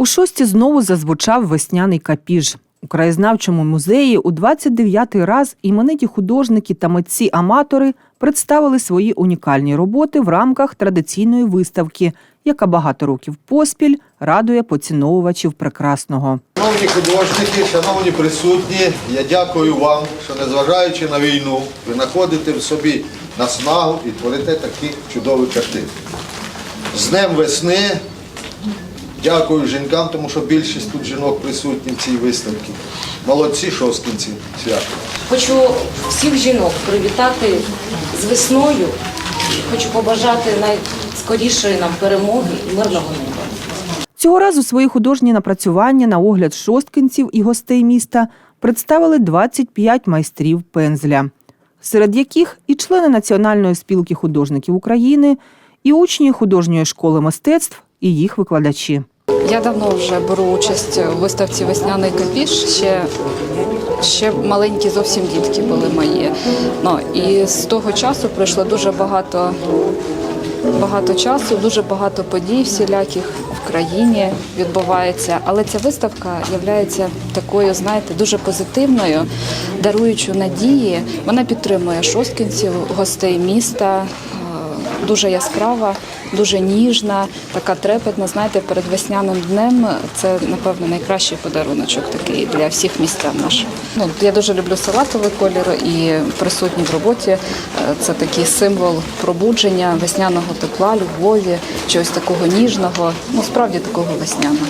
У шості знову зазвучав весняний капіж. У краєзнавчому музеї у 29-й раз імениті художники та митці-аматори представили свої унікальні роботи в рамках традиційної виставки, яка багато років поспіль радує поціновувачів прекрасного. Шановні художники, шановні присутні, я дякую вам, що незважаючи на війну, ви знаходите в собі наснагу і творите такі чудові картини. З Днем весни. Дякую жінкам, тому що більшість тут жінок присутні в цій виставці. Молодці шосткинці свято. Хочу всіх жінок привітати з весною. Хочу побажати найскорішої нам перемоги і мирного неба. Цього разу свої художні напрацювання на огляд шосткинців і гостей міста представили 25 майстрів пензля, серед яких і члени Національної спілки художників України, і учні художньої школи мистецтв, і їх викладачі. Я давно вже беру участь у виставці Весняний капіш. Ще, ще маленькі зовсім дітки були мої. Ну, і з того часу пройшло дуже багато, багато часу, дуже багато подій всіляких в країні відбувається. Але ця виставка є такою, знаєте, дуже позитивною, даруючою надії. Вона підтримує шосткинців, гостей міста. Дуже яскрава, дуже ніжна, така трепетна. Знаєте, перед весняним днем це напевно найкращий подаруночок такий для всіх містян наших. Ну я дуже люблю салатовий колір і присутній в роботі. е, Це такий символ пробудження, весняного тепла, любові, чогось такого ніжного, ну справді такого весняного.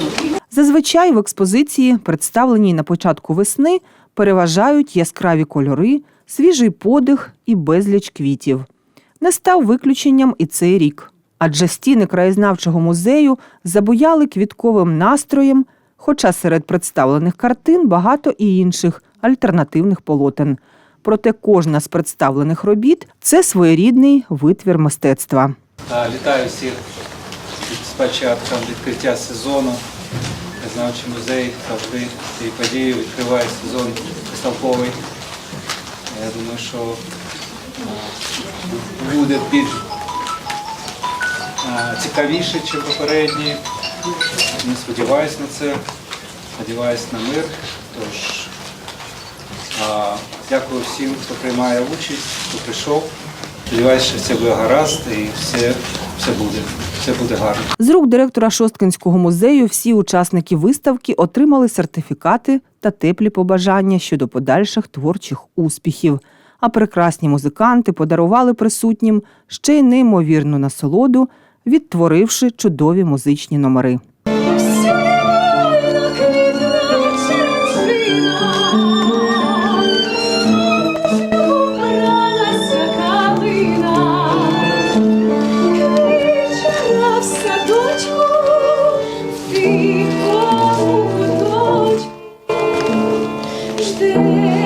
Зазвичай в експозиції, представленій на початку весни, переважають яскраві кольори, свіжий подих і безліч квітів. Не став виключенням і цей рік, адже стіни краєзнавчого музею забуяли квітковим настроєм, хоча серед представлених картин багато і інших альтернативних полотен. Проте кожна з представлених робіт це своєрідний витвір мистецтва. Та, Вітаю всіх з початком відкриття сезону. Краєзнавчий музей завжди цією подією відкриває сезон виставковий. Я думаю, що буде більш цікавіше, ніж попередні. Не сподіваюся на це. Сподіваюся на мир. Тож дякую всім, хто приймає участь, хто прийшов. Сподіваюся, що все буде гаразд і все, все буде. Все буде гарно. З рук директора Шосткинського музею всі учасники виставки отримали сертифікати та теплі побажання щодо подальших творчих успіхів а прекрасні музиканти подарували присутнім ще й неймовірну насолоду, відтворивши чудові музичні номери. Жди.